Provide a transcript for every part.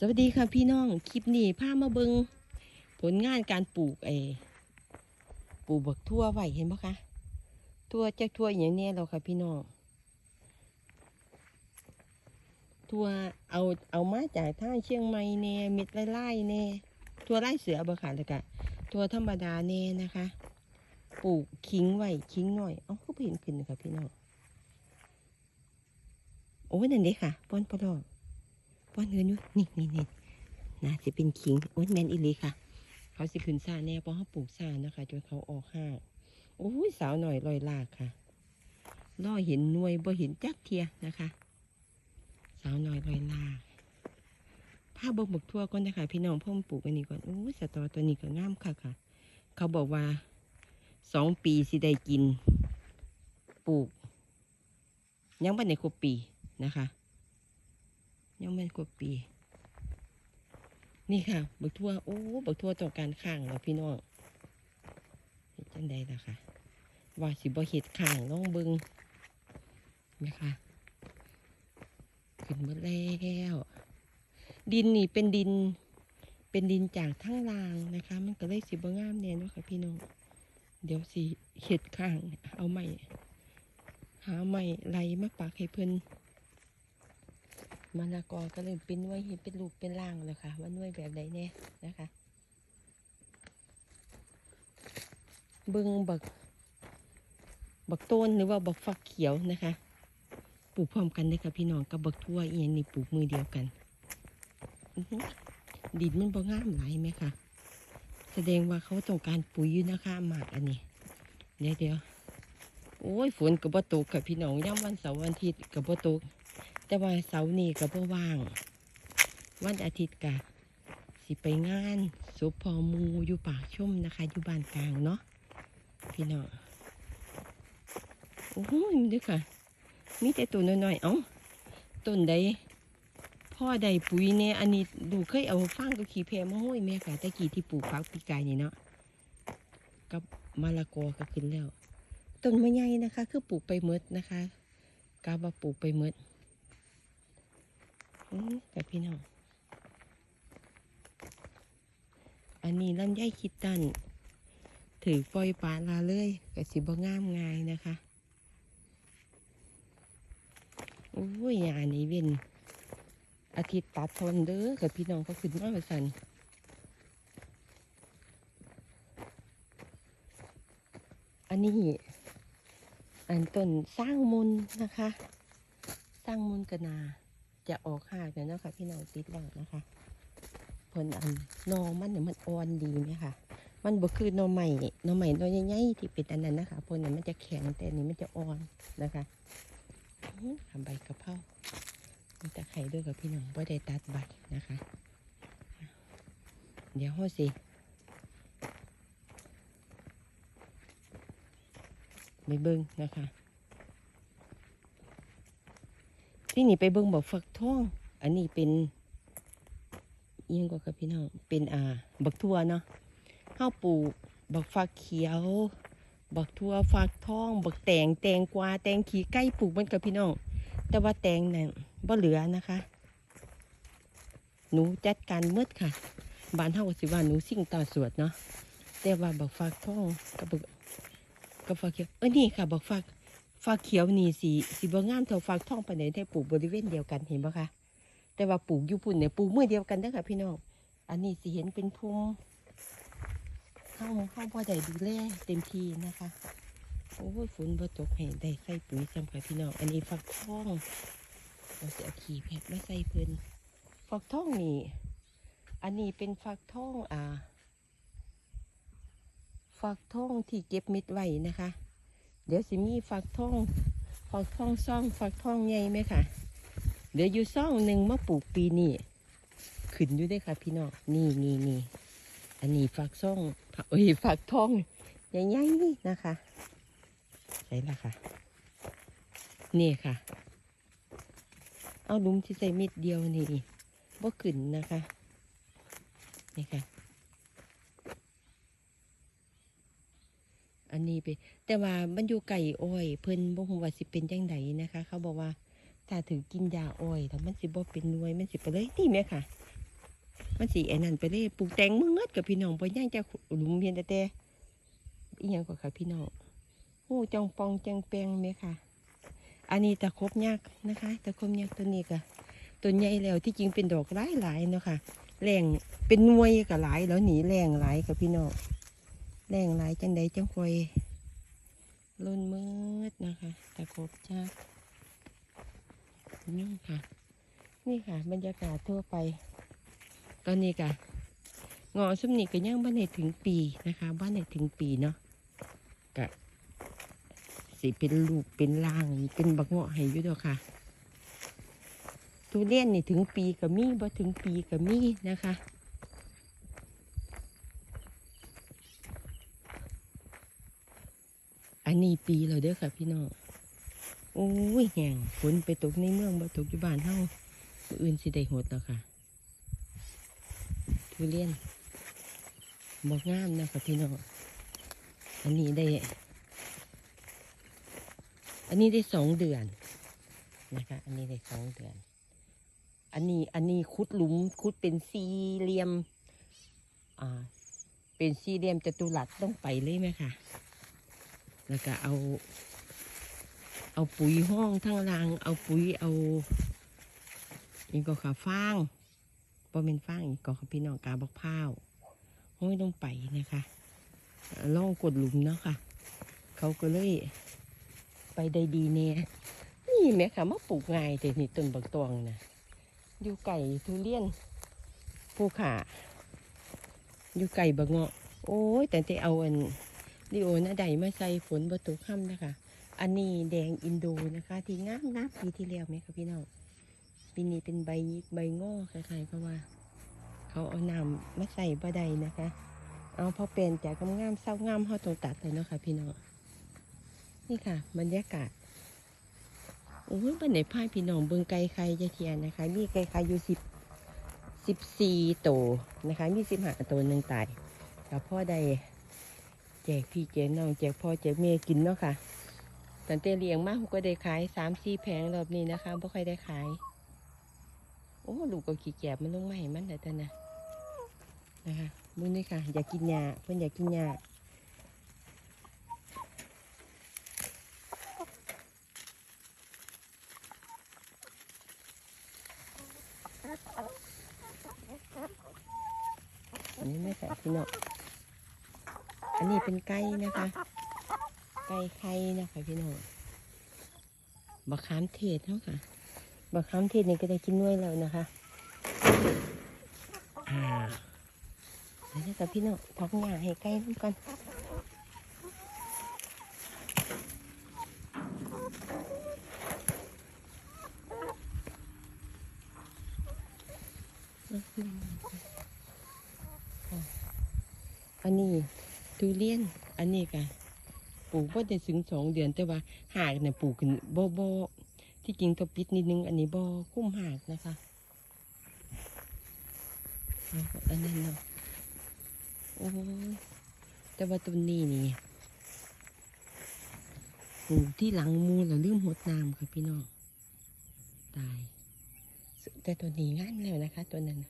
สวัสดีค่ะพี่น้องคลิปนี้พามาเบิงผลงานการปลูกไอ้ปลูกบักทั่วไหวเห็นปะคะทั่วจะทั่วอย่างนี้เราค่ะพี่น้องทั่วเอาเอามาจากท่าเชียงใหม่เน่เม็ดไล่ๆเน่ทั่วไร่เสือบ่ค่ะแล้วก็ทั่วธรรมดาเน่นะคะ ปลูกคิงไว้คิงหน่อยเอาก็เห็นขึ้นค่ะพี่น้องโอ้ยนั่นเด็ค่ะป้อนปลอก ป้อนเงินอยู่นี่นี่นี่น่าจะเป็นคิงโอ้ยแมนอีหลีค่ะ เขาสิขึ้นซาแน่เพราะเขาปลูกซานะคะจนเขาออกห้างโอ้ยสาวหน่อยลอยลากค่ะล่อเห็นหน่วยบ่เห็นจักเทียนะคะ สาวหน่อยลอยลากผ้าบกบกทั่วก่อนนะคะพี่น้องพ่อมปลูกอันนี้ก่อนโอ้ยสตอตัวนี้ก็งามค่ะค่ะ เขาบอกว่าสองปีสิได้กิน ปลูก ยังไม่ในครบปีนะคะ ยังไม่ครบปี นี่ค่ะบักทั่วโอ้บักทั่วต้อการข้างแล้วพี่น้องเฮ็ดจังใดล่ะค่ะ ว่าสิบ่เห็ดข้างลองบิงนะคะขึ้นมาแล้ว ดินนี่เป็นดิน เป็นดินจากทั้งรางนะคะ มันก็เลยสิบ่งามแน่เนะค่ะพี่น้องเดี๋ยวสิเห็ดข้างเอาไม้หาไม้ไหลมาปักให้เพิ่น มะละกอก็เลยเป็นน่วยเห็ดเป็นรูปเป็นร่างเลยค่ะ ว่าน่วยแบบใดแน่นะคะ เบิ่งบัก บักต้นหรือว่าบักฟักเขียวนะคะ ปลูกพร้อมกันเลยค่ะพี่น้องกับบักทั่วเอียงนี่ปลูกมือเดียวกันอื้อหือดินมันบ่งามหลายไหมคะแสดงว่าเขาต้องการปุ๋ยอยู่นะคะหมากอันนี้ เดี๋ยวเดี๋ยวโอ้ยฝนกับบ่ตกค่ะพี่น้องย่ำวันเสาร์วันอาทิตย์กับบ่ตก แต่ว่าเสาร์นี้กับบ่ว่าง วันอาทิตย์กะสิไปงานสุพอมูอยู่ปากชุ่มนะคะ อยู่บ้านกลางเนาะพี่น้องโอ้โหมันด้อค่ะ มีแต่ตัวน้อยๆ เอ้าต้นใดพ่อใดปุ๋ยเนี่ยอันนี้ดูเคยเอาฟางกับขี้แพมาห้อยแม่ค่ะต่กี้ที่ปลูกฟักปีกายนี่เนาะกับมะละกอก็ขึ้นแล้วต้นมะใหญ่นะคะ คือปลูกไปเมดนะคะกาบว่าปลูกไปเมด แต่พี่น้อง อันนี้ลำไยคิดตัน ถือปล่อยปลาลาเลยก็สิบ่งามง่ายนะคะโอ้ยอันนี้เป็นอาทิตย์ตัดทนเด้อกับพี่น้องก็ขึ้นมาประสันอันนี้ อันต้นสร้างมุนนะคะ สร้างมุนกนา จะออกหากเนี่ยนะคะพี่น้องติดแล้วนะคะผลอันนอมันเนี่ยมันอ่อนดีไหมคะมันบ่คือนอใหม่นอใหม่นอใหญ่ๆที่เป็นอันนั้นนะคะผลเนี่ยมันจะแข็งแต่อันนี้มันจะอ่อนนะคะทำใบกระเพรามีตะไคร้ด้วยกับพี่น้องไ่ได้ตัดใบนะคะ เดี๋ยวห้อสิไปเบิ้งนะคะ ที่นี่ไปเบิ้งบอกฝักทอง อันนี้เป็นยังก็กับพี่น้อง เป็นอ่า บักทั่วเนาะข้าวปลูกบักฟักเขียว บักทั่วฟักทอง บักแตงแตงกวาแตงขี้ไก่ปลูกมันกับพี่น้อง แต่ว่าแตงเนี่ยบ่เหลือนะคะ หนูจัดการหมืดค่ะ บ้านเฮาก็สิว่าหนูสิ่งต่อสวดเนาะแต่ว่าบักฟักทองกับบักกับฟักเขียวเออนี่ค่ะบักฟัก ฟักเขียวนี่สีสีบ่งามเท่าฟักทองปานใดได้ปลูกบริเวณเดียวกันเห็นบ่คะแต่ว่าปลูกอยู่พุ่นเนี่ยปลูกเมื่อเดียวกันเด้อค่ะพี่น้องอันนี้สิเห็นเป็นพุ่มเข้าเข้าพอได้ดูแลเต็มที่นะคะโอ้ยฝนบ่ตกให้ได้ใส่ปุ๋ยจำค่ะพี่น้องอันนี้ฟักทองเราจะเอาขี้เพชรมาใส่เพิ่นฟักทองนี่ อันนี้เป็นฟักทองอ่าฟักทองที่เก็บเม็ดไว้นะคะ เดี๋ยวสิมีฟักทองฟักทองซ่องฟักทองใหญ่ไหมค่ะ เดี๋ยวอยู่ซ่องหนึ่งมาปลูกปีนี้ขึ้นอยู่ได้ค่ะ พี่น้องนี่นี่นี่อันนี้ฟักซ่องเอ้ยฟักทองใหญ่ๆนี่นะคะใช่ละค่ะ นี่ค่ะ เอาลุมที่ใส่เม็ดเดียวนี่บ่ขึ้นนะคะ นี่ค่ะ อันนี้ไป แต่ว่ามันอยู่ไก่อ้อย เพิ่นบ่ฮู้ว่าสิเป็นจังไดนะคะ เขาบอกว่าถ้าถือกินยาอ้อยถ้ามันสิบ่เป็นหน่วยมันสิไปเลยนี่แม่ค่ะ มันสีไอ้นั่นไปเลยปลูกแตงมืดกับพี่น้องไปย่างจะหลุมเพียนแต่แต่อีหยังกว่าค่ะพี่น้องโอ้จองปองจังแปงไหมค่ะ อันนี้ตะครบยักนะคะตะครบยักตัวนี้ก็ตัวใหญ่แล้วที่จริงเป็นดอกหลายหลายๆเนาะค่ะแรงเป็นนวยกับหลายแล้วหนีแรงหลายกับพี่น้อง แรงหลายจังใดจังคอยล้นมืดนะคะตะครบยักษ์นี่ค่ะ นี่ค่ะ บรรยากาศทั่วไป ตอนนี้ค่ะงอสมนี่ก็ยังบ้านในถึงปีนะคะบ้านในถึงปีเนาะกะสิเป็นลูกเป็นล่างเป็นบักเงาะให้อยู่ดอกค่ะทุเรียนนี่ถึงปีก็มีบ่ถึงปีก็มีนะคะ นนี้ปีแล้วเด้อค่ะพี่น้อง โอ้ยแห้งฝนไปตกในเมืองบ่ตกอยู่บ้านเฮาอื่นสิได้หดแล้วค่ะทุเรียนบอกงามนะคะพี่น้อง อันนี้ได้ อันนี้ได้สองเดือนนะคะ อันนี้ได้สองเดือน อันนี้ อันนี้คุดหลุมคุดเป็นสี่เหลี่ยม อ่า เป็นสี่เหลี่ยมจัตุรัสต้องไปเลยไหมคะ แล้วก็เอา เอาปุ๋ยห้องทั้งราง เอาปุ๋ยเอาอีกก็ขาฟางบอเป็นฟางอีกก็พี่น้องกาบอกพร้าวห้อยลงไปนะคะล่องกดหลุมเนาะค่ะ เขาก็เลยไปได้ดีเนี่ยนี่แม่ค่ะมาปลูกง่ายแต่นี่ต้นบักตวงนะอยู่ไก่ทุเรียนภูขาอยู่ไก่บักเงาะโอ้ยแต่ที่เอาอัน ดิโอนะใดมาใส่ฝนประตูค่ำนะคะ อันนี้แดงอินโดนะคะ ที่งามงามปีที่แล้วไหมคะพี่น้องปีนี้เป็นใบใบง้อคล้ายๆเพราะว่า เขาเอาน้ำมาใส่บะไดนะคะ เอาพอเป็นจากงามเศร้างามเขาตรงตัดเลยเนาะค่ะพี่น้องนี่ค่ะ บรรยากาศโอ้ยบันไหนพายพี่น้องเบิงไก่ไข่จะเทียนนะคะ มีไก่ไข่อยู่สิบสิบสี่ตัวนะคะ มีสิบห้าตัวหนึ่งตายแล้วพ่อได้ จกพี่แจกน้องแจกพ่อแจกเมียกินเนาะค่ะตั้งแต่เลี้ยงมาผมก็ได้ขายสามสี่แผงรอบนี้นะคะไม่ค่อยได้ขาย โอ้ลูกก็ขี้แกบมันลงมาให้มันแต่แต่นนะนะคะมื้อนี้ค่ะ อยากกินหญ้าเพิ่นอยากกินหญ้าอันนี้ไม่ใส่พี่น้อง อันนี้เป็นไก่นะคะ ไก่ไข่นะคะพี่น้องบักขามเทศเท่าค่ะบักขามเทศนี่ก็ได้กินด้วยแล้วนะคะอ่าเดี๋ยวกับพี่น้องพักหญ้าให้ใกล้น้ำกันอันนี้ ทุเรียนอันนี้กันปลูกว่าจะถึงสองเดือนแต่ว่าหากเนี่ยปลูกขึ้นบ่บ่ที่จริงต้องปิดนิดนึง อันนี้บ่คุ้มหากนะคะอันนั้นเนาะโอ้แต่ว่าตัวนี้นี่ปลูกที่หลังมูลแล้วลืมหดน้ำค่ะพี่น้องตาย แต่ตัวนี้งานแล้วนะคะ ตัวนั้น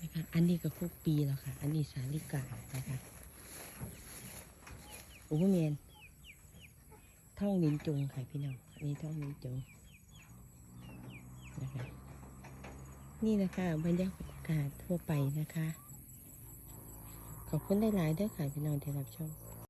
นะคะ อันนี้ก็ครบปีแล้วค่ะ อันนี้สาลิกานะคะ อู้เมียนท่องนินจงค่ะพี่น้องนี่ท่องนินจงนะคะนี่นะคะบรรยากาศทั่วไปนะคะ ขอบคุณหลายๆเด้อค่ะพี่น้องที่รับชม